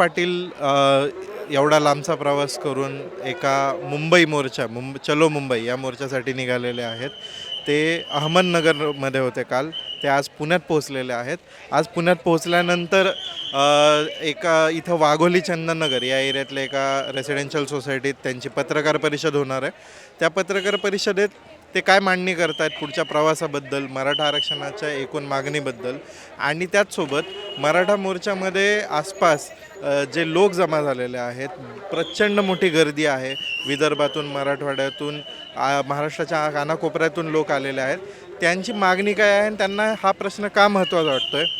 पाटील एवढा लांबचा प्रवास करून एका मुंबई मोर्चा मुंब चलो मुंबई या मोर्चासाठी निघालेले आहेत. ते अहमदनगरमध्ये होते काल. ते आज पुण्यात पोहोचलेले आहेत. आज पुण्यात पोहोचल्यानंतर एका इथं वाघोली चंदननगर या एरियातल्या एका रेसिडेन्शियल सोसायटीत त्यांची पत्रकार परिषद होणार आहे. त्या पत्रकार परिषदेत ते काय मांडणी करत आहेत पुढच्या प्रवासाबद्दल मराठा आरक्षणाच्या एकूण मागणीबद्दल? आणि त्याचसोबत मराठा मोर्चामध्ये आसपास जे लोक जमा झालेले आहेत प्रचंड मोठी गर्दी आहे. विदर्भातून मराठवाड्यातून महाराष्ट्राच्या कानाकोपऱ्यातून लोक आलेले आहेत. त्यांची मागणी काय आहे आणि त्यांना हा प्रश्न का महत्त्वाचा वाटतो आहे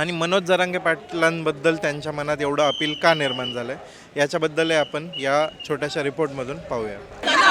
आणि मनोज जरांगे पाटलांबद्दल त्यांच्या मनात एवढं अपील का निर्माण झालं आहे याच्याबद्दलही आपण या छोट्याशा रिपोर्टमधून पाहूया.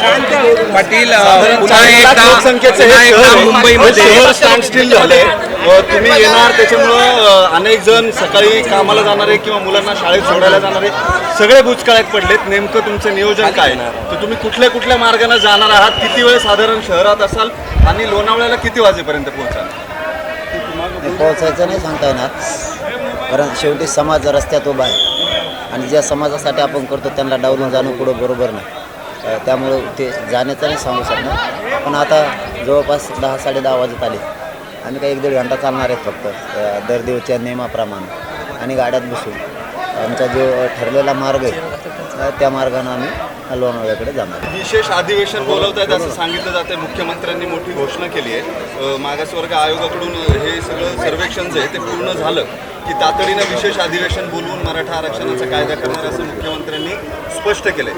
पाटील पुन्हा एकदा लोकसंख्येचं पुन्हा हे शहर. मुंबईमध्ये. शहर स्टँड स्टील झाले तुम्ही येणार त्याच्यामुळं अनेक जण सकाळी कामाला जाणारे किंवा मुलांना शाळेत सोडायला जाणारे सगळे बुचकाळ्यात पडलेत. नेमकं तुमचं नियोजन काय? तर तुम्ही कुठल्या कुठल्या मार्गाने जाणार आहात? किती वेळ साधारण शहरात असाल? आणि लोणावळ्याला किती वाजेपर्यंत पोहोचाल? पोहोचायचं नाही सांगता येणार. कारण शेवटी समाज रस्त्यात उभा आहे. आणि ज्या समाजासाठी आपण करतो त्यांना डावलून जाणं पुढं बरोबर नाही. त्यामुळं ते जाण्याचं नाही सांगू शकणार. पण आता जवळपास दहा साडे दहा वाजत आले. आम्ही काही एक दीड घंटा चालणार आहेत फक्त दरदेवच्या दर दिवसच्या नियमाप्रमाणे. आणि गाड्यात बसून. आमचा जो ठरलेला मार्ग आहे त्या मार्गानं आम्ही लोणावळ्याकडे जाणार. विशेष अधिवेशन बोलवतायत असं सांगितलं जातंय. मुख्यमंत्र्यांनी मोठी घोषणा केली आहे. मागासवर्ग आयोगाकडून हे सगळं सर्वेक्षण जे आहे ते पूर्ण झालं की तातडीनं विशेष अधिवेशन बोलवून मराठा आरक्षणाचा कायदा करणार असं मुख्यमंत्र्यांनी स्पष्ट केलं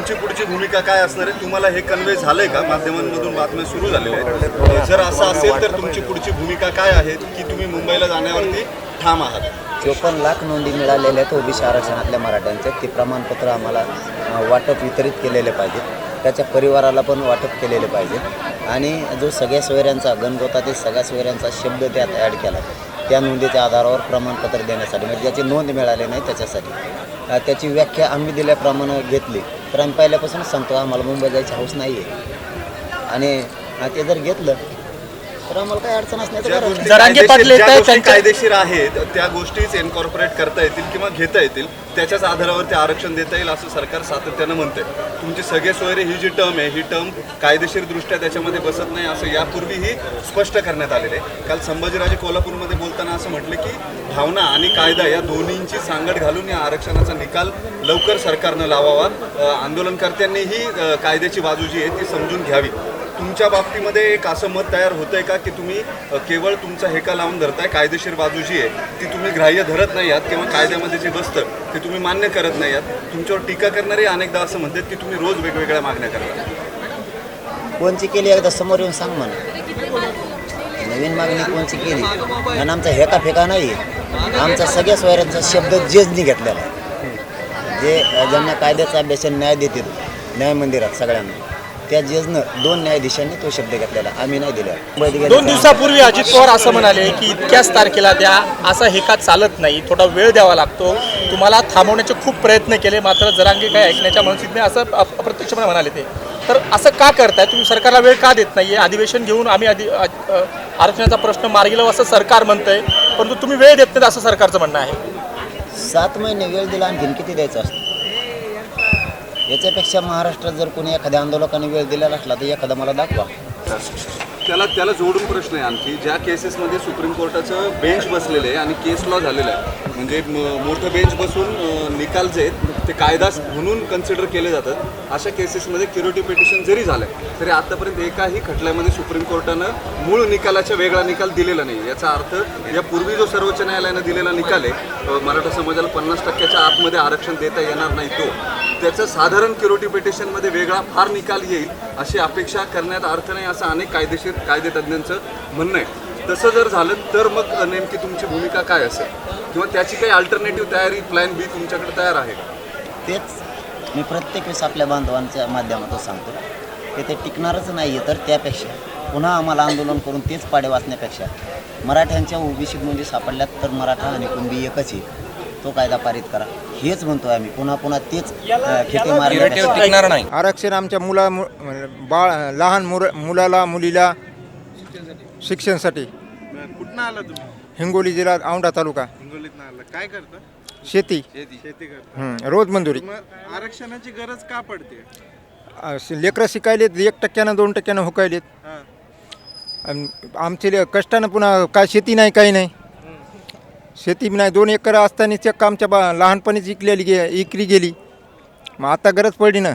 तुमची पुढची भूमिका काय असणार आहे तुम्हाला हे कन्वे झालंय का? माध्यमांमधून बातम्या सुरू झालेल्या आहेत. जर असं असेल तर तुमची पुढची भूमिका काय आहे की तुम्ही मुंबईला जाण्यावरती ठाम आहात? चोपन्न लाख नोंदी मिळालेल्या आहेत ओबीसी आरक्षणातल्या मराठ्यांचे ते प्रमाणपत्र आम्हाला वाटप वितरित केलेले पाहिजेत. त्याच्या परिवाराला पण वाटप केलेले पाहिजे आणि जो सगळ्या सोयऱ्यांचा गणगोतातील सगळ्या सोयऱ्यांचा शब्द त्यात ॲड केला त्या नोंदीच्या आधारावर प्रमाणपत्र देण्यासाठी म्हणजे ज्याची नोंद मिळाली नाही त्याच्यासाठी. त्याची व्याख्या आम्ही दिल्याप्रमाणे घेतली. तर आम्ही पहिल्यापासूनच सांगतो आम्हाला मुंबई जायची हाऊस नाही आहे आणि ते जर घेतलं तर आम्हाला काही अडचण असण्याचं ज्या कारण गोष्टी जरांगे कायदेशीर- पाटील ज्या येत आहेत, कायदेशीर त्या गोष्टीच इन्कॉर्पोरेट करता येतील किंवा घेता येतील त्याच्याच आधारावरती आरक्षण देता येईल असं सरकार सातत्यानं म्हणते तुमची सगळे सोयरे ही जी टर्म आहे ही टर्म कायदेशीर दृष्ट्या त्याच्यामध्ये बसत नाही असं यापूर्वीही स्पष्ट करण्यात आलेलं आहे. काल संभाजीराजे कोल्हापूरमध्ये बोलताना असं म्हटलं की भावना आणि कायदा या दोन्हींची सांगड घालून या आरक्षणाचा निकाल लवकर सरकारनं लावावा. आंदोलनकर्त्यांनीही कायद्याची बाजू जी आहे ती समजून घ्यावी. तुमच्या बाबतीमध्ये एक असं मत तयार होतंय का की तुम्ही केवळ तुमचा हेका लावून धरताय कायदेशीर बाजू जी आहे ती तुम्ही ग्राह्य धरत नाही आहात किंवा कायद्यामध्ये जे बसतं ते तुम्ही मान्य करत नाही आहात. तुमच्यावर टीका करणारे अनेकदा असं म्हणतात की तुम्ही रोज वेगवेगळ्या मागण्या करता. कोणची केली एकदा समोर येऊन सांग म्हणा नवीन मागणी कोणची केली? आणि आमचा हेका फेका नाही आमचा सगळ्या सोयऱ्यांचा शब्द जेजनी घेतलेला आहे. जे ज्यांना कायद्याचा अभ्यास न्याय देतील न्याय मंदिरात सगळ्यांना. त्या जजनं दोन न्यायाधीशांनी तो शब्द घेतलेला आम्ही नाही दिला. दोन दिवसापूर्वी अजित पवार असं म्हणाले की इतक्याच तारखेला द्या असा हेका चालत नाही थोडा वेळ द्यावा लागतो. तुम्हाला थांबवण्याचे खूप प्रयत्न केले मात्र जरांगे काय ऐकण्याच्या मनस्थित नाही असं अप- अप्रत्यक्षपणे म्हणाले ते. तर असं का करताय? तुम्ही सरकारला वेळ का देत नाहीये? अधिवेशन घेऊन आम्ही आधी आरक्षणाचा प्रश्न मार्गी लावू असं सरकार म्हणतंय परंतु तुम्ही वेळ देत नाहीत असं सरकारचं म्हणणं आहे. सात महिने वेळ दिला आणखीन किती द्यायचा असतो? याच्यापेक्षा महाराष्ट्रात जर कोणी एखाद्या आंदोलकाने वेळ दिलेला असला तर एखादा मला दाखवा. त्याला त्याला जोडून प्रश्न आहे आणखी. ज्या केसेसमध्ये सुप्रीम कोर्टाचं बेंच बसलेलं आहे आणि केस लॉ झालेलं आहे. म्हणजे म- मोठं बेंच बसून निकाल जे आहेत ते कायदा म्हणून कन्सिडर केले जातात. अशा केसेसमध्ये क्युरिटी पिटिशन जरी झालं तरी आतापर्यंत एकाही खटल्यामध्ये सुप्रीम कोर्टानं मूळ निकालाचा वेगळा निकाल दिलेला नाही याचा अर्थ यापूर्वी जो सर्वोच्च न्यायालयानं दिलेला निकाल आहे मराठा समाजाला पन्नास टक्क्याच्या आतमध्ये आरक्षण देता येणार नाही तो त्याचं साधारण क्युरिटी पिटिशनमध्ये वेगळा फार निकाल येईल अशी अपेक्षा करण्यात अर्थ नाही असं अनेक कायदेशीर कायदेतज्ञांचं म्हणणं आहे. तसं जर झालं तर मग नेमकी तुमची भूमिका काय असेल? किंवा त्याची काही अल्टरनेटिव्ह तयारी प्लॅन बी तुमच्याकडे तयार आहे का? तेच मी प्रत्येक वेळेस आपल्या बांधवांच्या माध्यमातून सांगतो की ते टिकणारच नाही आहे तर त्यापेक्षा पुन्हा आम्हाला आंदोलन करून तेच पाडे वाचण्यापेक्षा मराठ्यांच्या ओबीसी नोंदी सापडल्यात तर मराठा आणि कुणबी एकच आहे तो कायदा पारित करा. हेच म्हणतोय आम्ही. पुन्हा पुन्हा तेच खेटे टिकणार नाही. आरक्षण आमच्या मुला मु- बाळ लहान मुर मुलाला मुलीला शिक्षणासाठी. कुठनं आला तुम्ही? हिंगोली जिल्हा औंढा तालुका. हिंगोलीतनं आला. काय करता? शेती. शेती. हं, रोज मंजुरी. मग आरक्षणाची गरज का पडते? लेकरं शिकायलेत एक टक्क्यानं दोन टक्क्यानं हुकायलेत. हा. अन आमचे ले- कष्टानं पुन्हा काय शेती नाही काही नाही. शेती बी नाही दोन एकर असताना चक्क आमच्या बा लहानपणीच इकलेली गे इकली गेली. मग आता गरज पडली ना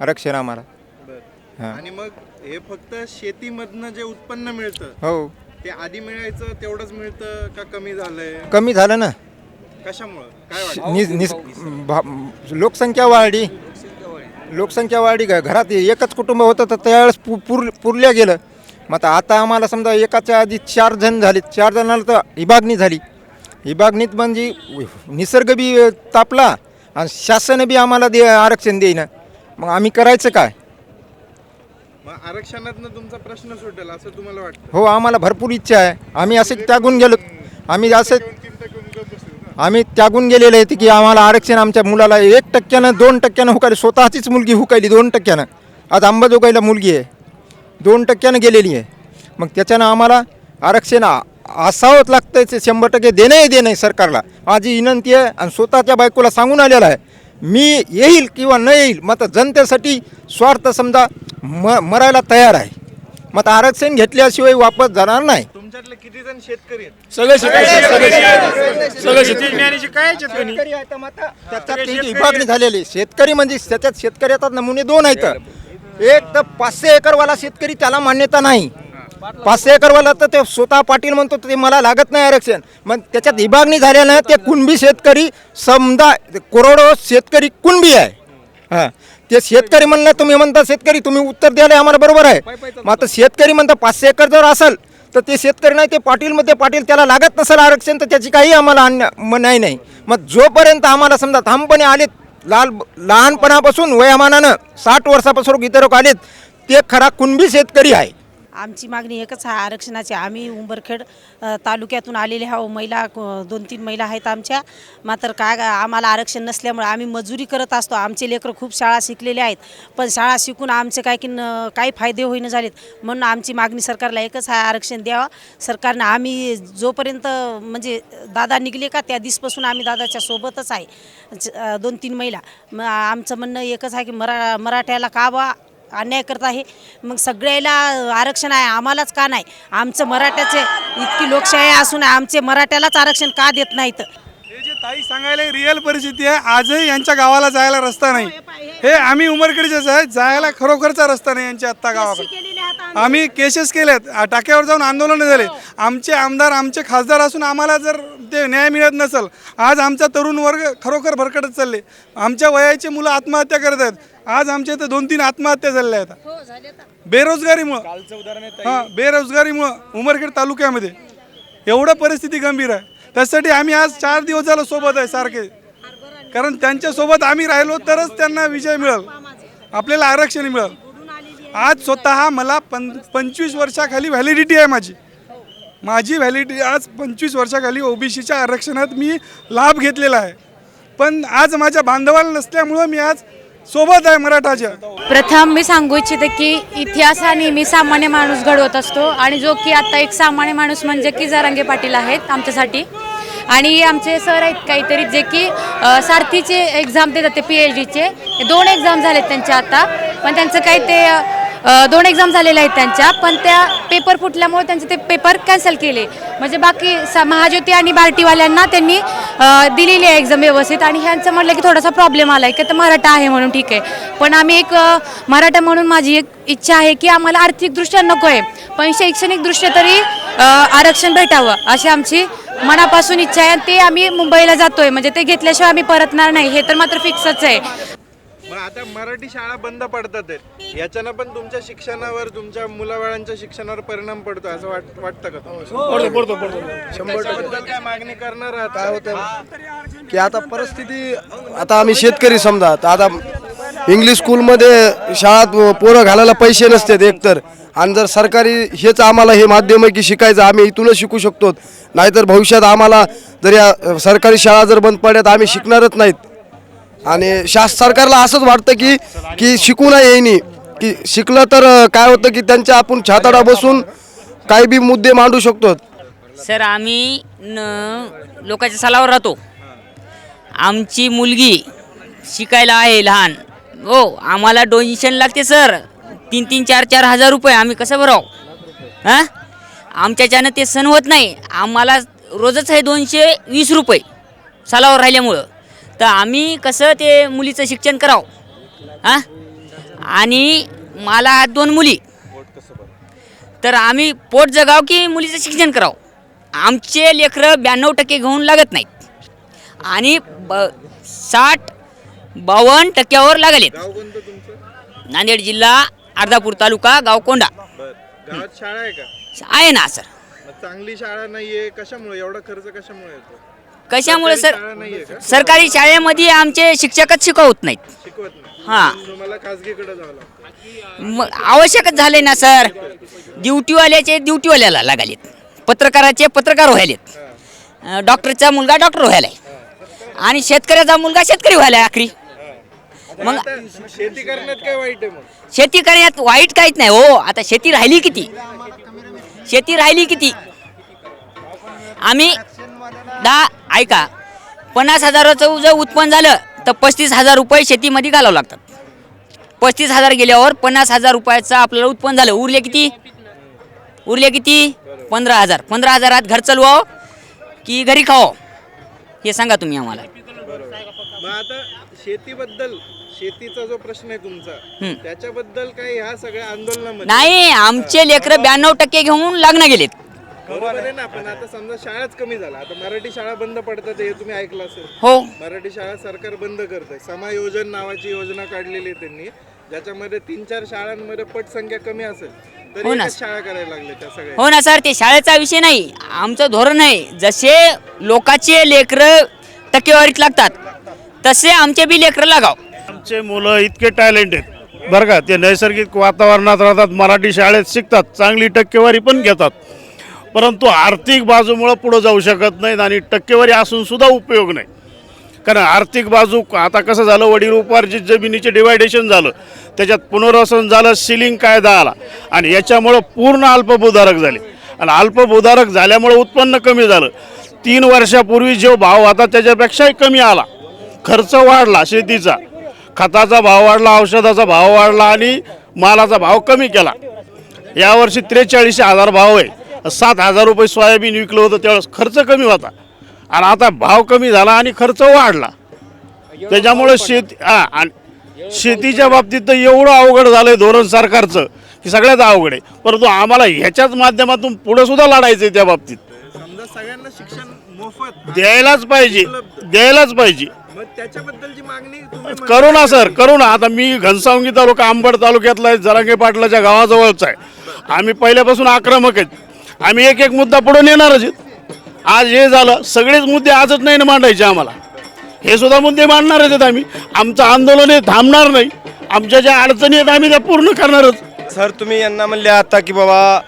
आरक्षण आम्हाला. बरं. हां. आणि मग हे फक्त शेतीमधनं जे उत्पन्न मिळतं हो. ते आधी मिळायचं तेवढंच मिळतं का कमी झालंय? कमी झालं ना. कशामुळं? काय वाटतं? निस निस भा- लोकसंख्या वाढली. लोकसंख्या वाढली. का? घरात एकच कुटुंब होतं तर त्यावेळेस पु पुर पुरल्या गेलं. मग आता आता आम्हाला समजा एकाच्या आधी चार जण झाले. चार जणाला तर विभागणी झाली. विभागणीत म्हणजे निसर्ग बी तापला आणि शासन बी आम्हाला दे आरक्षण देईना. मग आम्ही करायचं काय? मग आरक्षणातनं तुमचा प्रश्न सुटेल असं तुम्हाला वाटतं? हो आम्हाला भरपूर इच्छा आहे. आम्ही असे त्यागून गेलो. आम्ही असे आम्ही त्यागून गेलेले आहेत की आम्हाला आरक्षण आमच्या मुलाला एक टक्क्यानं दोन टक्क्यानं हुकायली स्वतःचीच मुलगी हुकायली दोन टक्क्यानं. आज अंबाजोगाईला मुलगी आहे. दोन टक्क्यानं गेलेली आहे. मग त्याच्यानं आम्हाला आरक्षण असावंच लागतं ते शंभर टक्के देणंही देणं आहे सरकारला. माझी विनंती आहे आणि स्वतःच्या बायकोला सांगून आलेला आहे मी येईल किंवा न येईल मग जनतेसाठी स्वार्थ समजा म मरायला तयार आहे. मग आता आरक्षण घेतल्याशिवाय वापस जाणार नाही. तुमच्यातले किती जण शेतकरी आहेत? शेतकरी आहेत. मग आता त्याच्यात त्याची विभागणी झालेली शेतकरी म्हणजे त्याच्यात शेतकऱ्याचा नमुने दोन आहेत. एक तर पाचशे एकरवाला शेतकरी त्याला मान्यता नाही. पाचशे एकरवाला तर ते स्वतः पाटील म्हणतो ते मला लागत नाही आरक्षण. मग त्याच्यात विभागणी झाल्यानं ते कुणबी शेतकरी समजा करोडो शेतकरी कुणबी आहे. हां. ते शेतकरी म्हणलं तुम्ही म्हणता शेतकरी तुम्ही उत्तर द्यायला आम्हाला बरोबर आहे. मग आता शेतकरी म्हणता पाचशे एकर जर असेल तर ते शेतकरी नाही ते पाटीलमध्ये पाटील त्याला लागत नसेल आरक्षण तर त्याची काही आम्हाला अन्य मनाई नाही मग जोपर्यंत आम्हाला समजा ठामपणे आलेत लाल लहानपणापासून वयामानानं साठ वर्षापासून इतर आलेत ते खरा कुणबी शेतकरी आहे. आमची मागणी एकच आहे आरक्षणाची. आम्ही उंबरखेड तालुक्यातून आलेले आहो महिला दोन तीन महिला आहेत आमच्या. मात्र काय आम्हाला आरक्षण नसल्यामुळे आम्ही मजुरी करत असतो. आमचे लेकरं खूप शाळा शिकलेले आहेत. पण शाळा शिकून आमचे काय की न काही फायदे होईना झालेत. म्हणून आमची मागणी सरकारला एकच आहे आरक्षण द्यावा. सरकारनं आम्ही जोपर्यंत म्हणजे दादा निघले का त्या दिसपासून आम्ही दादाच्या सोबतच आहे. दोन तीन महिला. मग आमचं म्हणणं एकच आहे की मरा मराठ्याला का बा अन्याय करत आहे. मग सगळ्याला आरक्षण आहे आम्हालाच का नाही? आमचं मराठ्याचे इतकी लोकशाही असून आमचे मराठ्यालाच आरक्षण का देत नाहीत? हे जे ताई सांगायला रिअल परिस्थिती आहे आजही यांच्या गावाला जायला रस्ता नाही. हे आम्ही उमरखेडचेच आहे जायला खरोखरचा रस्ता नाही यांच्या आत्ता गावाकडे. आम्ही केसेस केलेत आ, टाक्यावर जाऊन आंदोलन झाले. आमचे आमदार आमचे खासदार असून आम्हाला जर ते न्याय मिळत नसेल आज आमचा तरुण वर्ग खरोखर भरकटत चालले. आमच्या वयाचे मुलं आत्महत्या करत आहेत. आज आमच्या इथं दोन तीन आत्महत्या झालेल्या आहेत. बेरोजगारीमुळं. हां बेरोजगारीमुळं उमरखेड तालुक्यामध्ये. एवढं परिस्थिती गंभीर आहे. त्यासाठी आम्ही आज चार दिवस झालं सोबत आहे सारखे. कारण त्यांच्यासोबत आम्ही राहिलो तरच त्यांना विजय मिळेल. आपल्याला आरक्षण मिळेल. आज स्वतः मला पं पंचवीस वर्षाखाली व्हॅलिडिटी आहे माझी. माझी व्हॅलिडिटी आज पंचवीस वर्षाखाली ओबीसीच्या आरक्षणात मी लाभ घेतलेला आहे. पण आज माझ्या बांधवाला नसल्यामुळं मी आज सोबत आहे मराठाच्या. प्रथम मी सांगू इच्छिते की इतिहास हा नेहमी सामान्य माणूस घडवत असतो आणि जो की आता एक सामान्य माणूस म्हणजे की जरांगे पाटील आहेत आमच्यासाठी. आणि आमचे सर आहेत काहीतरी जे की सारथीचे एक्झाम देतात ते पी एच डीचे दोन एक्झाम झालेत त्यांच्या आता. पण त्यांचं काही ते दोन एक्झाम झालेल्या आहेत त्यांच्या पण त्या पेपर फुटल्यामुळे त्यांचे ते पेपर कॅन्सल केले. म्हणजे बाकी स महाज्योती आणि बार्टीवाल्यांना त्यांनी दिलेली आहे एक्झाम व्यवस्थित आणि ह्यांचं म्हटलं की थोडासा प्रॉब्लेम आला आहे की तर मराठा आहे म्हणून ठीक आहे. पण आम्ही एक मराठा म्हणून माझी एक इच्छा आहे की आम्हाला आर्थिकदृष्ट्या नको आहे पण शैक्षणिकदृष्ट्या तरी आरक्षण भेटावं अशी आमची मनापासून इच्छा आहे ते आम्ही मुंबईला जातोय. म्हणजे ते घेतल्याशिवाय आम्ही परतणार नाही हे तर मात्र फिक्सच आहे. आता मराठी शाळा बंद पडतात आहेत. याच्यानं पण तुमच्या शिक्षणावर तुमच्या मुलाबाळांच्या शिक्षणावर परिणाम पडतो असं वाट वाटतं का तुम्हाला? त्याच्याबद्दल काय मागणी करणार आहात काय होतं की आता परिस्थिती आता आम्ही शेतकरी समजा तर आता इंग्लिश स्कूलमध्ये शाळात पोरं घालायला पैसे नसतात एकतर. आणि जर सरकारी हेच आम्हाला हे माध्यम आहे की शिकायचं आम्ही इथूनच शिकू शकतो. नाहीतर भविष्यात आम्हाला जर या सरकारी शाळा जर बंद पडल्या तर आम्ही शिकणारच नाहीत. आणि शास सरकारला असंच वाटतं की की शिकू नाही येईनी की शिकलं तर काय होतं की त्यांच्या आपण छाताडा बसून काही बी मुद्दे मांडू शकतो. सर आम्ही न लोकांच्या सलावर राहतो. आमची मुलगी शिकायला आहे लहान. हो आम्हाला डोनेशन लागते सर. तीन तीन चार चार हजार रुपये आम्ही कसं भराव? हां? आमच्याच्यानं ते सण होत नाही आम्हाला रोजच आहे दोनशे वीस रुपये सालावर राहिल्यामुळं. तर आम्ही कसं ते मुलीचं शिक्षण करावं? हां? आणि मला दोन मुली. तर आम्ही पोट जगाव की मुलीचं शिक्षण करावं? आमचे लेकरं ब्याण्णव टक्के घेऊन लागत नाहीत. आणि ब साठ बावन्न टक्क्यावर लागलेत. गाव तुमचं? नांदेड जिल्हा अर्धापूर तालुका गावकोंडा बर. गावात शाळा आहे का? आहे ना सर. चांगली शाळा नाहीये. कशामुळे? एवढा खर्च कशामुळे येतो? कशामुळे सर सरकारी शाळेमध्ये आमचे शिक्षकच शिकवत नाहीत. शिकवत नाही. हां. तुम्हाला खासगीकडे जावं लागतं. मग आवश्यकच झाले ना सर. ड्युटीवाल्याचे ड्युटीवाल्याला लागालेत. पत्रकाराचे पत्रकार व्हायलेत. अं, डॉक्टरचा मुलगा डॉक्टर व्हायलाय. आणि शेतकऱ्याचा मुलगा शेतकरी व्हायलाय आखरी. मग आता शेती करण्यात काय वाईट आहे मग? शेती करण्यात वाईट काहीच नाही हो. आता शेती राहिली किती? शेती राहिली किती? आम्ही दहा ऐका. पन्नास हजाराचं जर उत्पन्न झालं तर पस्तीस हजार रुपये शेतीमध्ये घालावं लागतात. पस्तीस हजार गेल्यावर पन्नास हजार रुपयाचं आपल्याला उत्पन्न झालं. उरले किती? उरले किती? पंधरा हजार. पंधरा हजारात घर चालवावं की घरी खावं? हे सांगा तुम्ही आम्हाला. मग आता शेतीबद्दल शेतीचा जो प्रश्न आहे तुमचा. त्याच्याबद्दल काय ह्या सगळ्या आंदोलनामध्ये नाही आमचे लेकरं ब्याण्णव टक्के घेऊन लग्न गेलेत. बरोबर आहे. ना पण आता समजा शाळाच कमी झाला. आता मराठी शाळा बंद पडतात हे तुम्ही ऐकलं असेल. हो. मराठी शाळा सरकार बंद करतंय. समायोजन नावाची योजना काढलेली आहे त्यांनी. ज्याच्यामध्ये तीन चार शाळांमध्ये पटसंख्या कमी असेल तर हो ना. एकच शाळा करायला लागले त्या सगळ्या. हो ना सर ते शाळेचा विषय नाही. आमचं धोरण आहे. जसे लोकाचे लेकरं टक्केवारीत लागतात तसे आमचे बी लेकरं लागाव. आमचे मुलं इतके टॅलेंट आहेत. बरं का ते नैसर्गिक वातावरणात राहतात मराठी शाळेत शिकतात चांगली टक्केवारी पण घेतात. परंतु आर्थिक बाजूमुळं पुढं जाऊ शकत नाहीत आणि टक्केवारी असून सुद्धा उपयोग नाही. कारण आर्थिक बाजू आता कसं झालं वडील उपार्जित जमिनीचे डिवायडेशन झालं त्याच्यात पुनर्वसन झालं सिलिंग कायदा आला आणि याच्यामुळं पूर्ण अल्पभूधारक झाले. आणि अल्पभूधारक झाल्यामुळं उत्पन्न कमी झालं. तीन वर्षापूर्वी जो भाव होता त्याच्यापेक्षाही कमी आला. खर्च वाढला शेतीचा. खताचा भाव वाढला औषधाचा भाव वाढला आणि मालाचा भाव कमी केला. यावर्षी त्रेचाळीसशे हजार भाव आहे. सात हजार रुपये सोयाबीन विकलं होतं त्यावेळेस खर्च कमी होता. आणि आता भाव कमी झाला आणि खर्च वाढला. त्याच्यामुळे शेती हा आणि शेतीच्या बाबतीत तर एवढं अवघड झालं आहे धोरण सरकारचं की सगळ्यात अवघड आहे. परंतु आम्हाला ह्याच्याच माध्यमातून पुढं सुद्धा लढायचं आहे त्या बाबतीत. समजा सगळ्यांना शिक्षण मोफत द्यायलाच पाहिजे द्यायलाच पाहिजे. मग त्याच्याबद्दलची मागणी तुम्ही करू ना सर करू ना. आता मी घनसावंगी तालुका अंबड तालुक्यातला आहे जरांगे पाटलाच्या गावाजवळचा आहे. आम्ही पहिल्यापासून आक्रमक आहेत. आम्ही एक एक मुद्दा पुढे नेणारच आहेत. आज हे झालं सगळेच मुद्दे आजच नाही ना मांडायचे आम्हाला. हे सुद्धा मुद्दे मांडणारच आहेत आम्ही. आमचं आंदोलन हे थांबणार नाही. आमच्या ज्या अडचणी आहेत आम्ही त्या पूर्ण करणारच. सर तुम्ही यांना म्हणले आता की बाबा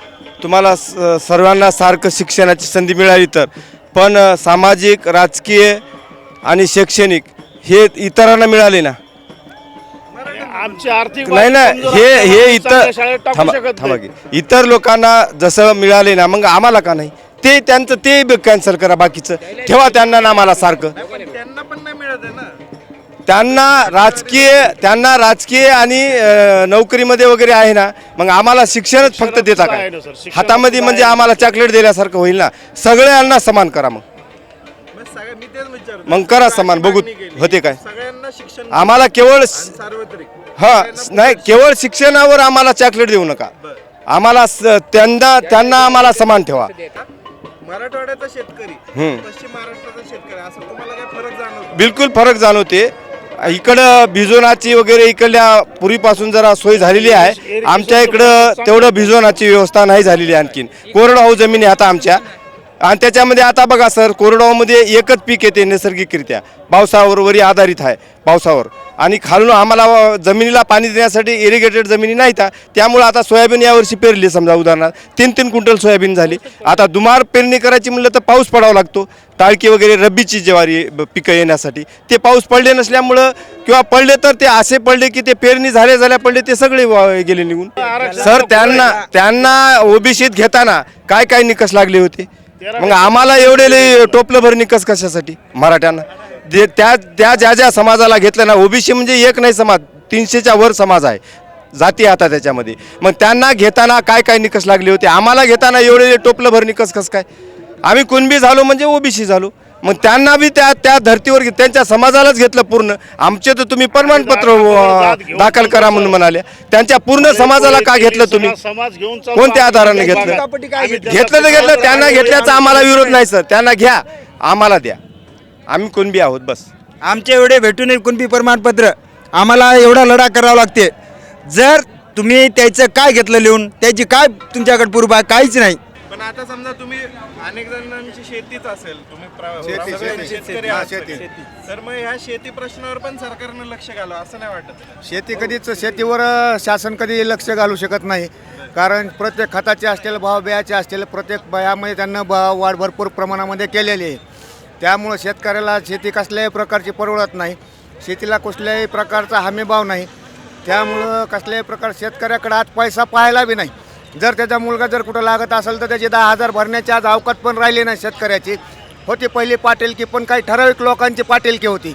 तुम्हाला स- सर्वांना सारखं शिक्षणाची संधी मिळाली तर. पण सामाजिक राजकीय आणि शैक्षणिक हे इतरांना मिळाले ना? आमची आर्थिक नाही ना हे हे इतर थांबा थांबा. की. इतर लोकांना जसं मिळाले ना मग आम्हाला का नाही? ते त्यांचं ते कॅन्सल करा बाकीचं. ठेवा त्यांना ना आम्हाला सारखं. त्यांना पण नाही मिळत आहे ना. त्यांना राजकीय त्यांना राजकीय आणि अ, नोकरीमध्ये वगैरे आहे ना मग आम्हाला शिक्षणच फक्त देता सुद्धा आहे काय ना सर, शिक्षण हातामध्ये म्हणजे. आम्हाला चॉकलेट दिल्यासारखं होईल ना. सगळ्यांना समान करा मग. मग सगळ्या मी तेच विचारतो मग करा समान, बघू. होते काय. सगळ्यांना शिक्षण आम्हाला केवळ आणि सार्वत्रिक. हा नाही केवळ शिक्षणावर आम्हाला चॉकलेट देऊ नका. आम्हाला त्यांना त्यांना आम्हाला समान ठेवा. मराठवाड्याचा शेतकरी. पश्चिम महाराष्ट्राचा शेतकरी असं तुम्हाला काय फरक जाणवतो? बिलकुल फरक जाणवते. इकडं भिजवणाची वगैरे इकडल्या पूर्वीपासून जरा सोय झालेली आहे. आमच्या इकडं तेवढं भिजवणाची व्यवस्था नाही झालेली आणखीन. कोरडवाहू जमीन आहे आता आमच्या. आणि त्याच्यामध्ये आता बघा सर कोरडवामध्ये एकच पीक येते नैसर्गिकरित्या. पावसावरवरही आधारित आहे पावसावर. आणि खालून आम्हाला जमिनीला पाणी देण्यासाठी इरिगेटेड जमिनी नाही हा. त्यामुळं आता सोयाबीन यावर्षी पेरली समजा उदाहरणार्थ. तीन तीन क्विंटल सोयाबीन झाली. आता दुमार पेरणी करायची म्हणलं तर पाऊस पडावा लागतो. टाळकी वगैरे रब्बीची ज्वारी पिकं येण्यासाठी. ते पाऊस पडले नसल्यामुळं किंवा पडले तर ते असे पडले की ते पेरणी झाले झाल्या पडले ते सगळे वा- गेले निघून. सर त्यांना त्यांना ओबीसीत घेताना काय काय निकष लागले होते? मग आम्हाला एवढे टोपलं भरणी कस कशासाठी? मराठ्यांना. जे त्या त्या ज्या ज्या समाजाला घेतलं ना ओबीसी म्हणजे एक नाही समाज तीनशेच्या वर समाज आहे. जाती आता त्याच्यामध्ये. मग त्यांना घेताना काय काय निकष लागले होते? आम्हाला घेताना एवढे टोपलं भर निकष कसं काय? आम्ही कुणबी झालो म्हणजे ओबीसी झालो. मग त्यांना बी त्या त्या धर्तीवर त्यांच्या समाजालाच घेतलं पूर्ण. आमचे तर तुम्ही प्रमाणपत्र अं, दाखल करा म्हणून म्हणाले. त्यांच्या पूर्ण समाजाला का घेतलं तुम्ही? समाज घेऊन चालतो. कोणत्या आधाराने घेतलं? घेतलं तर घेतलं त्यांना घेतल्याचा आम्हाला विरोध नाही सर. त्यांना घ्या. आम्हाला द्या. आम्ही कुणबी आहोत बस. आमच्या एवढे भेटून कुणबी प्रमाणपत्र. आम्हाला एवढा लढा करावा लागते. जर तुम्ही त्याचं काय घेतलं लिहून त्याची काय तुमच्याकडे पूर्व आहे काहीच नाही. पण आता समजा तुम्ही अनेक जणांची शेतीच असेल तुम्ही प्र- सगळे शेतकरी आहात सगळे. तर मग ह्या शेती प्रश्नावर पण सरकारनं लक्ष घालावं असं नाही वाटत? शेती कधीच शेतीवर अ, शासन कधी लक्ष घालू शकत नाही. कारण प्रत्येक खताचे असलेले भाव बियाचे असलेले प्रत्येक बयामध्ये त्यांना भाव वाढ भरपूर प्रमाणामध्ये केलेली आहे. त्यामुळं शेतकऱ्याला शेती कसल्याही प्रकारची परवडत नाही. शेतीला कुठल्याही प्रकारचा हमीभाव नाही. त्यामुळं कसल्याही प्रकार शेतकऱ्याकडे आज पैसा पाहायला बी नाही. जर त्याचा मुलगा जर कुठं लागत असेल तर त्याचे दहा हजार भरण्याची आज अवकात पण राहिली नाही शेतकऱ्याची. होती पहिली पाटीलकी पण काही ठराविक लोकांची पाटीलकी होती.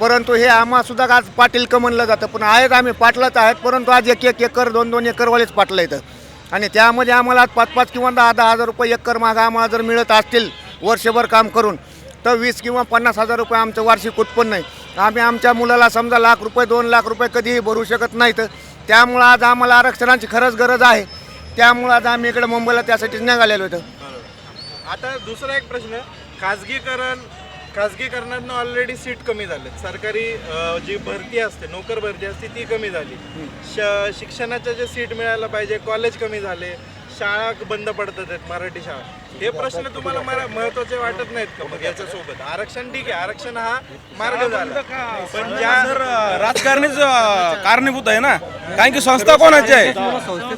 परंतु हे आम्हासुद्धा आज पाटील म्हणलं जातं. पण आहेत आम्ही पाटलंच आहेत परंतु आज एक एक एकर दोन दोन एकरवालेच पाटलं येतं आणि त्यामध्ये आम्हाला आज पाच पाच किंवा दहा दहा हजार रुपये एकर मागं आम्हाला जर मिळत असतील वर्षभर काम करून तर वीस किंवा पन्नास हजार रुपये आमचं वार्षिक उत्पन्न आहे. आम्ही आमच्या मुलाला समजा लाख रुपये दोन लाख रुपये कधीही भरू शकत नाहीत. त्यामुळं आज आम्हाला आरक्षणाची खरंच गरज आहे. त्यामुळं आज आम्ही इकडे मुंबईला त्यासाठीच निघालेलो होतो. आता दुसरा एक प्रश्न खाजगीकरण खाजगीकरणातनं ऑलरेडी सीट कमी झालेत. सरकारी अं, जी भरती असते नोकर भरती असते ती कमी झाली. श शिक्षणाच्या जे सीट मिळायला पाहिजे कॉलेज कमी झाले शाळा बंद पडतात आहेत मराठी शाळा. हे प्रश्न तुम्हाला मरा- महत्त्वाचे वाटत नाहीत का? मग याच्यासोबत. आरक्षण ठीक आहे आरक्षण हा मार्ग झाला. पण ज्या राजकारणीच कारणीभूत आहे ना कारण की संस्था कोणाची आहे?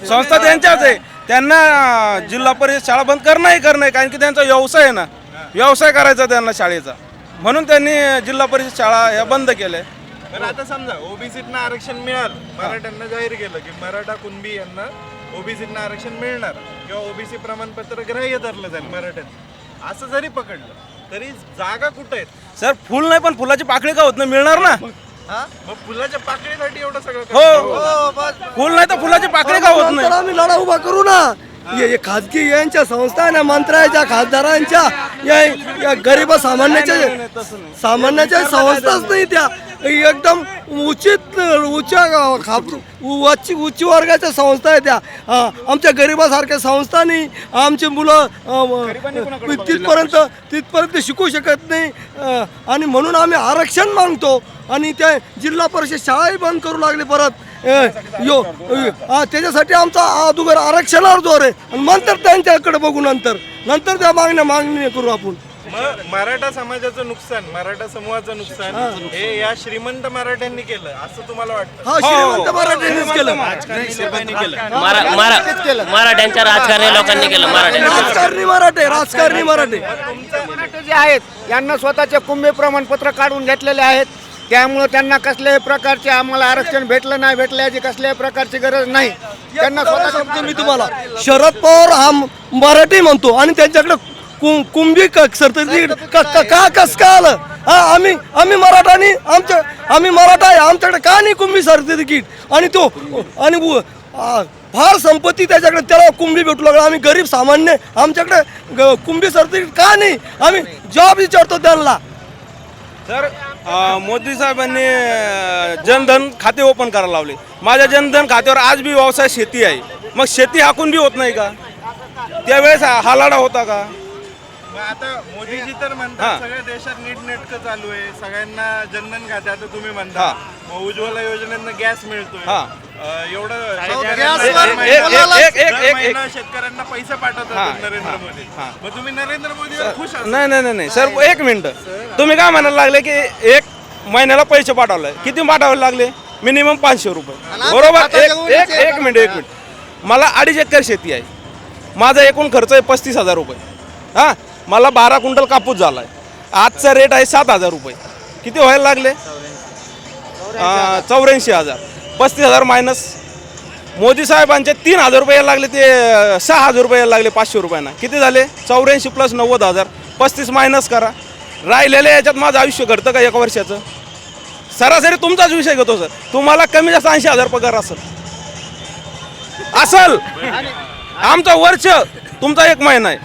संस्था त्यांच्याच आहे. त्यांना जिल्हा परिषद शाळा बंद करणं आहे कारण की त्यांचा व्यवसाय आहे ना. व्यवसाय करायचा त्यांना शाळेचा. म्हणून त्यांनी जिल्हा परिषद शाळा या बंद केल्या. पण आता समजा ओबीसीतनं आरक्षण मिळालं. मराठ्यांना जाहीर केलं की मराठा कुणबी यांना ओबीसीतनं आरक्षण मिळणार. किंवा ओबीसी प्रमाणपत्र ग्राह्य धरलं जाईल मराठ्यात असं जरी पकडलं तरी जागा कुठं आहेत? सर फुल नाही पण फुलाची पाकळी का होत नाही? मिळणार ना? मग फुलाच्या पाकळीसाठी एवढं सगळं करतो. हो फुल नाही तर फुलाची पाकळी का होत नाही? आम्ही लढा उभा करू ना. हे खाजगी यांच्या संस्था ना मंत्र्याच्या खासदारांच्या या या गरीब सामान्याच्या सामान्याच्या संस्थाच नाही त्या. एकदम उचित उच्च खाप उच्च उच्च वर्गाच्या संस्था आहे त्या. हा, आमच्या गरिबासारख्या संस्थांनी आमची मुलं अ, तिथपर्यंत तिथपर्यंत शिकू शकत नाही. अ, आणि म्हणून आम्ही आरक्षण मागतो. आणि त्या जिल्हा परिषद शाळाही बंद करू लागले परत. यो अ, हा, त्याच्यासाठी आमचा अगोदर आरक्षणावर जोर आहे. आणि नंतर त्यांच्याकडे बघू नंतर. नंतर त्या मागण्या मागणी करू आपण. मराठा समाजाचं नुकसान मराठा समूहाचं नुकसान हे. या श्रीमंत मराठ्यांनी केलं असं तुम्हाला वाटतं? हा श्रीमंत मराठ्यांनीच केलं. मराठ्यांच्या राजकारणी लोकांनी केलं राजकारणी मराठे राजकारणी मराठे मराठे जे आहेत यांना स्वतःचे कुंभे प्रमाणपत्र काढून घेतलेले आहेत. त्यामुळं त्यांना कसल्याही प्रकारचे आम्हाला आरक्षण भेटलं नाही भेटलं याची कसल्याही प्रकारची गरज नाही. त्यांना स्वतः सांगतो मी तुम्हाला. शरद पवार हा मराठी म्हणतो आणि त्यांच्याकडे कु- कुंभी सर्टिफिकेट का कस का आलं? हा आम्ही आम्ही मराठानी आमच्या आम्ही मराठा आहे आमच्याकडे का नाही कुंभी सर्टिफिकेट आणि तो आणि फार संपत्ती त्याच्याकडे त्याला कुंभी भेटू लागला. आम्ही गरीब सामान्य आमच्याकडे कुंभी सर्टिफिकेट का नाही? आम्ही जॉब विचारतो त्यांना. तर मोदी साहेबांनी जनधन खाते ओपन करायला लावले. माझ्या जनधन खात्यावर आज बी व्यवसाय शेती आहे. मग शेती हाकून बी होत नाही का? त्यावेळेस हा हा होता का? मग आता मोदीजी तर म्हणतात सगळ्या देशात नीट नेटकं चालू आहे सगळ्यांना जनधन खाते आता तुम्ही म्हणता. मग उज्ज्वला योजनेनं गॅस मिळतोय. हा. अं, एवढं महिना- दर महिना शेतकऱ्यांना पैसे पाठवतात नरेंद्र मोदी. मग तुम्ही नरेंद्र मोदीवर खुश आहात नाही नाही नाही नाही. सर एक मिनिट. तुम्ही काय म्हणायला लागले की एक महिन्याला पैसे पाठवले? किती पाठवावे लागले? मिनिमम पाचशे रुपये. बरोबर? एक एक एक मिनिट एक मिनिट. मला अडीच एकर शेती आहे. माझा एकूण खर्च आहे पस्तीस हजार रुपये. हां? मला बारा क्विंटल कापूस झाला आहे आजचा रेट आहे सात हजार रुपये. किती व्हायला लागले? चौऱ्याऐंशी हजार. पस्तीस हजार मायनस मोदी साहेबांचे तीन हजार रुपये यायला लागले ते सहा हजार रुपये यायला लागले पाचशे रुपयांना. किती झाले? चौऱ्याऐंशी प्लस नव्वद हजार. पस्तीस मायनस करा. राहिलेल्या याच्यात माझं आयुष्य घडतं का एका वर्षाचं? सरासरी तुमचाच विषय घेतो सर. तुम्हाला कमी जास्त ऐंशी हजार पगार असेल. असल. आमचं वर्ष तुमचा एक महिना आहे.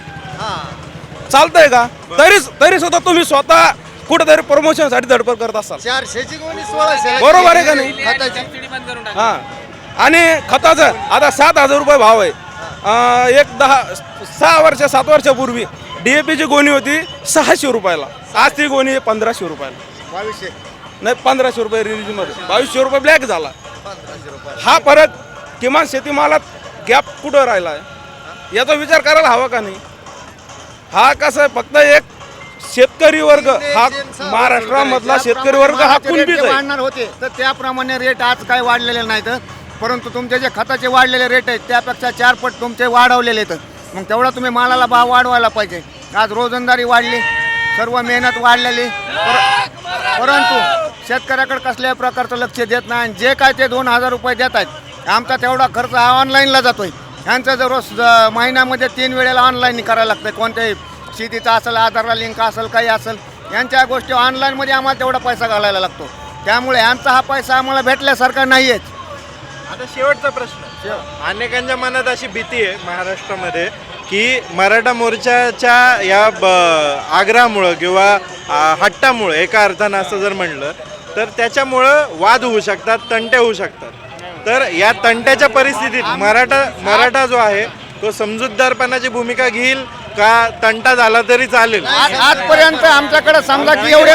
चालतंय का? तरी तरी सुद्धा तुम्ही स्वतः कुठेतरी प्रमोशनसाठी धडपड करत असाल. चारशेची गोणी सोळाशे बरोबर आहे का नाही? हा. आणि खताचं आता सात हजार रुपये भाव आहे. अं, एक दहा सहा वर्ष सात वर्षापूर्वी डीएपीची गोणी होती सहाशे रुपयाला. आज ती गोणी आहे पंधराशे रुपयाला. बावीसशे. नाही पंधराशे रुपये रिलीजमध्ये बावीसशे रुपये ब्लॅक झाला. हा फरक किमान शेतीमालात गॅप कुठं राहिला आहे याचा विचार करायला हवा का नाही? हा कसं आहे? फक्त एक शेतकरी वर्ग हा महाराष्ट्रामधला शेतकरी वर्ग हा कुणबीच आहे? वाढणार होते तर त्याप्रमाणे रेट आज काय वाढलेले नाहीत. परंतु तुमचे जे खताचे वाढलेले रेट आहेत त्यापेक्षा चार पट तुमचे वाढवलेले आहेत. मग तेवढा तुम्ही मालाला भाव वाढवायला पाहिजे. आज रोजंदारी वाढली सर्व मेहनत वाढलेली. पर- परंतु शेतकऱ्याकडे कसल्याही प्रकारचं लक्ष देत नाही. आणि जे काय ते दोन हजार रुपये देत आहेत आमचा तेवढा खर्च हा ऑनलाईनला जातोय. यांचं जर रोज महिन्यामध्ये तीन वेळेला ऑनलाईन करायला लागतं कोणत्याही शेतीचा असेल आधारला लिंक असेल काही असेल यांच्या गोष्टी ऑनलाईनमध्ये आम्हाला तेवढा पैसा घालायला लागतो. त्यामुळे यांचा हा पैसा आम्हाला भेटल्यासारखा नाही आहे आता शेवटचा प्रश्न. अनेकांच्या मनात अशी भीती आहे महाराष्ट्रामध्ये की मराठा मोर्चाच्या या ब आग्रहामुळं किंवा हट्टामुळं एका अर्थानं असं जर म्हणलं तर त्याच्यामुळं वाद होऊ शकतात तंटे होऊ शकतात. तर या तंट्याच्या परिस्थितीत मराठा मराठा जो आहे तो समजूतदारपणाची भूमिका घेईल का तंटा झाला तरी चालेल? आज आजपर्यंत आमच्याकडे समजा की एवढे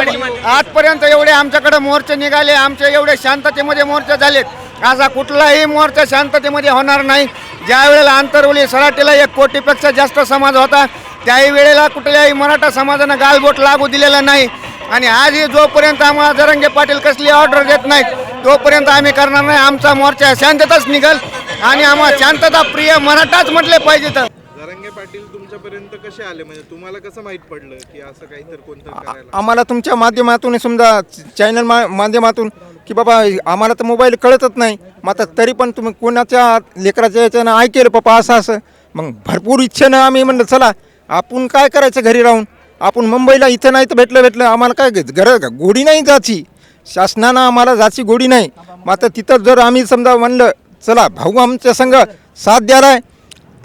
आजपर्यंत एवढे आमच्याकडे मोर्चे निघाले आमचे एवढे शांततेमध्ये मोर्चे झालेत. असा कुठलाही मोर्चा शांततेमध्ये होणार नाही. ज्या वेळेला आंतरवली सराटीला एक कोटीपेक्षा जास्त समाज होता त्याही वेळेला कुठल्याही मराठा समाजानं गालबोट लागू दिलेला नाही. आणि आजही जोपर्यंत आम्हाला जरंगे पाटील कसली ऑर्डर देत नाहीत तोपर्यंत आम्ही करणार नाही आमचा मोर्चा शांतताच निघल आणि आम्हाला शांतता प्रिय मराठाच म्हटले पाहिजे तर. जरंगे पाटील तुमच्यापर्यंत कसे आले? म्हणजे तुम्हाला कसं माहीत पडलं की असं काहीतरी कोणतं करायला? आम्हाला तुमच्या माध्यमातून समजा चॅनल मा माध्यमातून की बाबा आम्हाला तर मोबाईल कळतच नाही. मग आता तरी पण तुम्ही कोणाच्या लेकराच्या याच्यानं ऐकेल पप्पा असं असं? मग भरपूर इच्छेनं आम्ही म्हणलं चला आपण काय करायचं घरी राहून? आपण मुंबईला इथं नाही तर भेटलं भेटलं. आम्हाला काय गरज गोडी नाही जाची शासनानं आम्हाला जाची गोडी नाही. आता तिथं जर आम्ही समजा म्हणलं चला भाऊ आमच्या संघ साथ द्यायला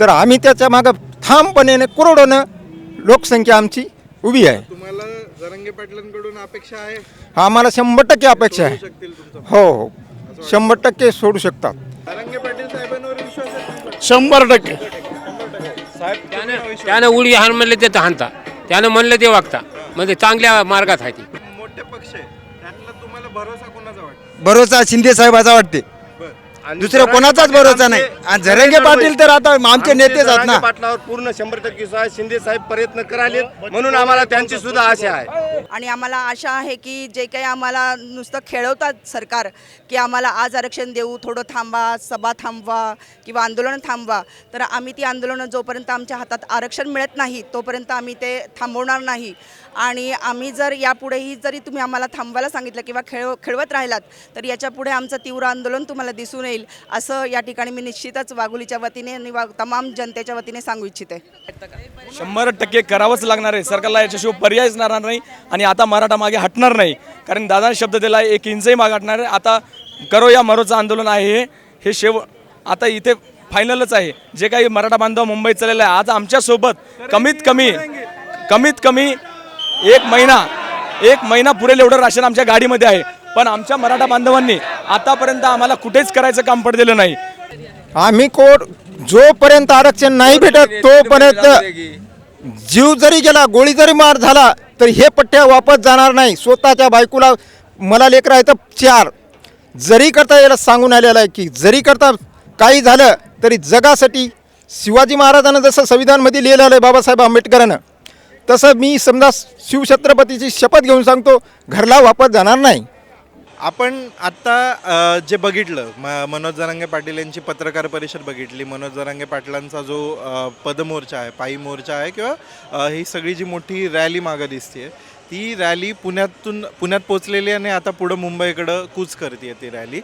तर आम्ही त्याच्या मागं ठामपणे करोडोनं लोकसंख्या आमची उभी आहे. तुम्हाला जरंगे पाटलांकडून अपेक्षा आहे? आम्हाला शंभर टक्के अपेक्षा आहे. शकतील तुमचं हो हो. शंभर टक्के सोडू शकतात. जरंगे पाटील साहेबांवर विश्वास आहे तुमचा? शंभर टक्के. त्यानं उडी हाण म्हणलं ते हाणता. त्यानं म्हणलं ते वागता. म्हणजे चांगल्या मार्गात आहे ती. मोठे पक्ष आहे. भरोसा कोणाचा वाटतो? भरोसा शिंदे साहेबाचा वाटते. आणि दुसऱ्या जरांगे कोणाचाच पाटील भरोसा नाही. आमचे- आणि झरंगे पाटील तर आता आमचे नेतेच आहेत ना. पाटलावर पूर्ण शंभर टक्के शिंदे साहेब प्रयत्न करालेत. म्हणून आम्हाला त्यांची सुद्धा आशा आहे. आणि आम्हाला आशा आहे की जे काही आम्हाला नुसतं खेळवतात सरकार की आम्हाला आज आरक्षण देऊ थोडं थांबा सभा थांबवा किंवा आंदोलन थांबवा तर आम्ही ती आंदोलनं जोपर्यंत आमच्या हातात आरक्षण मिळत नाही तोपर्यंत आम्ही ते थांबवणार नाही. आणि आम्ही जर यापुढेही जरी तुम्ही आम्हाला थांबवायला सांगितलं किंवा खेळ खेळवत राहिलात तर याच्यापुढे आमचं तीव्र आंदोलन तुम्हाला दिसून येईल असं या ठिकाणी मी निश्चितच वाघोलीच्या वतीने आणि तमाम जनतेच्या वतीने सांगू इच्छिते. शंभर टक्के करावंच लागणार आहे. सरकारला याच्याशिवाय पर्यायच राहणार नाही आणि आता मराठा मागे हटणार नाही. कारण दादा शब्द दिला एक इंचही मागे हटणार आहे. आता करो या मरोचं आंदोलन आहे. हे हे शेव आता इथे फायनलच आहे. जे काही मराठा बांधव मुंबईत चाललेलं आहे आज आमच्यासोबत कमीत कमी कमीत कमी एक महिना एक महिना पुरेल एवढं राशन आमच्या गाडीमध्ये आहे. पण आमच्या मराठा बांधवांनी आतापर्यंत आम्हाला कुठेच करायचं काम पडलेलं नाही. आम्ही कोर्ट जोपर्यंत आरक्षण नाही भेटत तोपर्यंत जीव जरी गेला गोळी जरी मार झाला तर हे पट्ट्या वापस जाणार नाही. स्वतःच्या बायकोला मला लेकरं आहेत चार. जरी करता याला सांगून आलेलं आहे की जरी करता काही झालं तरी जगासाठी शिवाजी महाराजांनं जसं संविधानमध्ये लिहिलेलं आहे बाबासाहेब आंबेडकरांनं तसं मी समजा शिवछत्रपतीची शपथ घेऊन सांगतो घरला वापस जाणार नाही. आपण आत्ता जे बघितलं म मनोज जरांगे पाटील यांची पत्रकार परिषद बघितली. मनोज जरांगे पाटलांचा जो पदमोर्चा आहे पायी मोर्चा आहे किंवा ही सगळी जी मोठी रॅली मागं दिसते ती रॅली पुण्यातून पुण्यात पोचलेली आहे आणि आता पुढं मुंबईकडं कूच करते ती रॅली.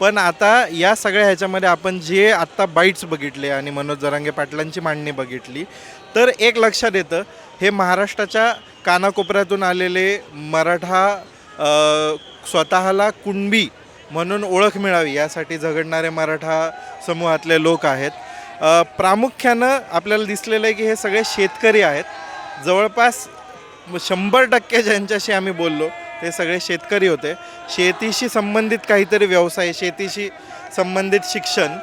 पण आता या सगळ्या ह्याच्यामध्ये आपण जे आत्ता बाईट्स बघितले आणि मनोज जरांगे पाटलांची मांडणी बघितली तर एक लक्षात येतं हे महाराष्ट्राच्या कानाकोपऱ्यातून आलेले मराठा स्वतःला कुणबी म्हणून ओळख मिळावी यासाठी झगडणारे मराठा समूहातले लोक आहेत. प्रामुख्यानं आपल्याला दिसलेलं आहे की हे सगळे शेतकरी आहेत. जवळपास शंभर टक्के ज्यांच्याशी आम्ही बोललो ते सगळे शेतकरी होते. शेतीशी संबंधित काहीतरी व्यवसाय शेतीशी संबंधित शिक्षण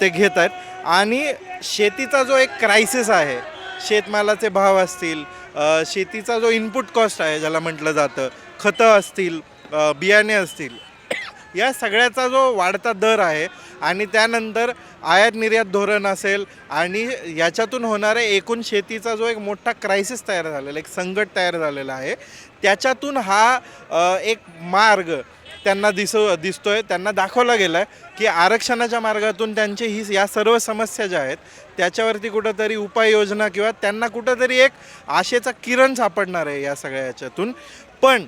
ते घेत आहेत. आणि शेतीचा जो एक क्रायसिस आहे शेतमालाचे भाव असतील शेतीचा जो इनपुट कॉस्ट आहे ज्याला म्हटलं जातं खतं असतील बियाणे असतील या सगळ्याचा जो वाढता दर आहे आणि त्यानंतर आयात निर्यात धोरण असेल आणि याच्यातून होणारे एकूण शेतीचा जो एक मोठा क्रायसिस तयार झालेला एक संकट तयार झालेला आहे त्याच्यातून हा एक मार्ग त्यांना दिसो दिसतोय त्यांना दाखवला गेला आहे की आरक्षणाच्या मार्गातून त्यांची ही या सर्व समस्या ज्या आहेत त्याच्यावरती कुठंतरी उपाययोजना किंवा त्यांना कुठंतरी एक आशेचा किरण सापडणार आहे या सगळ्या याच्यातून. पण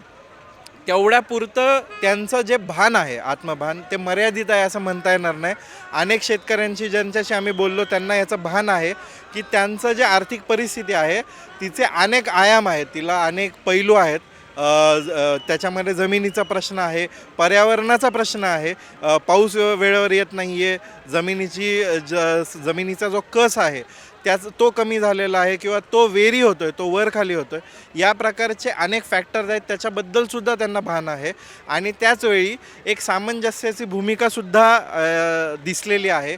तेवढ्यापुरतं त्यांचं जे भान आहे आत्मभान ते मर्यादित आहे असं म्हणता येणार नाही. अनेक शेतकऱ्यांशी ज्यांच्याशी आम्ही बोललो त्यांना याचं भान आहे की त्यांचं जे आर्थिक परिस्थिती आहे तिचे अनेक आयाम आहेत तिला अनेक पैलू आहेत. त्याच्यामध्ये जमिनीचा प्रश्न आहे पर्यावरणाचा प्रश्न आहे. पाऊस वेळेवर येत नाही आहे जमिनीची ज जमिनीचा जो कस आहे त्याच तो कमी झालेला आहे किंवा तो वेरी होतोय तो वर खाली होतोय. या प्रकारचे अनेक फॅक्टर्स आहेत त्याच्याबद्दलसुद्धा त्यांना भान आहे. आणि त्याचवेळी एक सामंजस्याची भूमिकासुद्धा दिसलेली आहे.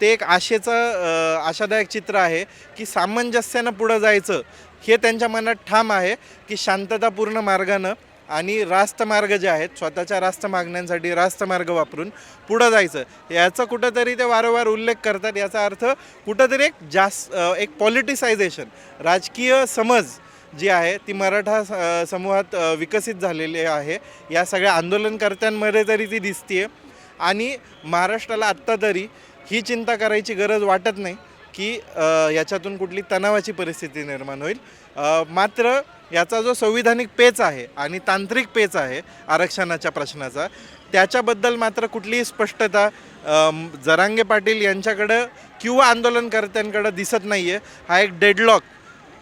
ते एक आशेचं आशादायक चित्र आहे की सामंजस्यानं पुढं जायचं हे त्यांच्या मनात ठाम आहे की शांततापूर्ण मार्गानं आणि रास्त मार्ग जे आहेत स्वतःच्या रास्त मागण्यांसाठी रास्त मार्ग वापरून पुढं जायचं. याचा कुठंतरी ते वारंवार उल्लेख करतात. याचा अर्थ कुठंतरी एक जास्त एक पॉलिटिसायझेशन राजकीय समज जी आहे ती मराठा स- समूहात विकसित झालेली आहे. या सगळ्या आंदोलनकर्त्यांमध्ये तरी ती दिसते आणि महाराष्ट्राला आत्ता तरी ही चिंता करायची गरज वाटत नाही. की याच्यातून कुठली तणावाची परिस्थिती निर्माण होईल. मात्र याचा जो संविधानिक पेच आहे आणि तांत्रिक पेच आहे आरक्षणाच्या प्रश्नाचा त्याच्याबद्दल मात्र कुठलीही स्पष्टता जरांगे पाटील यांच्याकडं किंवा आंदोलनकर्त्यांकडं दिसत नाही आहे हा एक डेडलॉक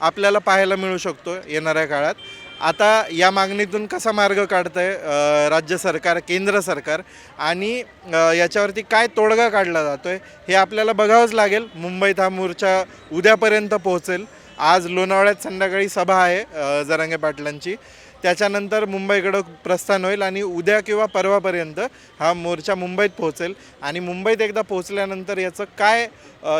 आपल्याला पाहायला मिळू शकतो येणाऱ्या काळात. आता या मागणीतून कसा मार्ग काढतं आहे राज्य सरकार केंद्र सरकार आणि याच्यावरती काय तोडगा काढला जातो आहे हे आपल्याला बघावंच लागेल. मुंबईत हा मोर्चा उद्यापर्यंत पोहोचेल. आज लोणावळ्यात संध्याकाळी सभा आहे जरांगे पाटलांची. त्याच्यानंतर मुंबईकडं प्रस्थान होईल आणि उद्या किंवा परवापर्यंत हा मोर्चा मुंबईत पोहोचेल. आणि मुंबईत एकदा पोहोचल्यानंतर याचं काय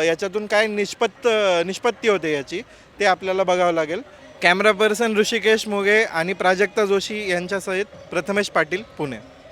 याच्यातून काय निष्पत्त निष्पत्ती होते याची ते आपल्याला बघावं लागेल. कॅमेरा पर्सन ऋषिकेश मोगे आणि प्राजक्ता जोशी यांच्यासहित प्रथमेश पाटील पुणे.